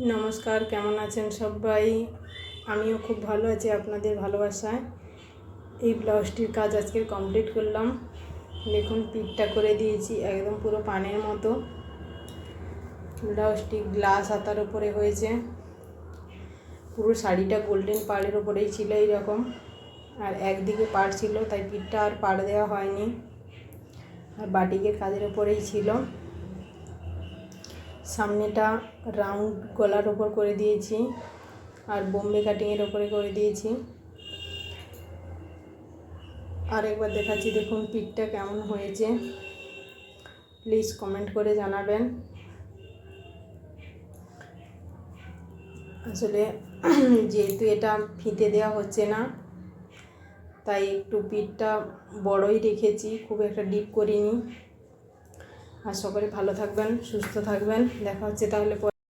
নমস্কার, কেমন আছেন সবাই? আমিও খুব ভালো আছি আপনাদের ভালোবাসায়। এই ব্লাউজটির কাজ আজকে কমপ্লিট করলাম। দেখুন, পিঠটা করে দিয়েছি, একদম পুরো পানের মতো। ব্লাউজটি গ্লাস হাতার ওপরে হয়েছে। পুরো শাড়িটা গোল্ডেন পাড়ের উপরেই ছিল এইরকম। আর একদিকে পাড় ছিল, তাই পিঠটা আর পাড় দেওয়া হয়নি। আর বাটিকের কাজের ওপরেই ছিল। সামনেটা রাউন্ড গলার ওপর করে দিয়েছি আর বোম্বে কাটিংয়ের ওপরে করে দিয়েছি। আর একবার দেখাচ্ছি, দেখুন পিকটা কেমন হয়েছে। প্লিজ কমেন্ট করে জানাবেন। আসলে যেহেতু এটা ফিতে দেওয়া হচ্ছে না, তাই একটু পিঠটা বড়ই রেখেছি, খুব একটা ডিপ করিনি। আর সকলে ভালো থাকবেন সুস্থ থাকবেন দেখা হচ্ছে তাহলে।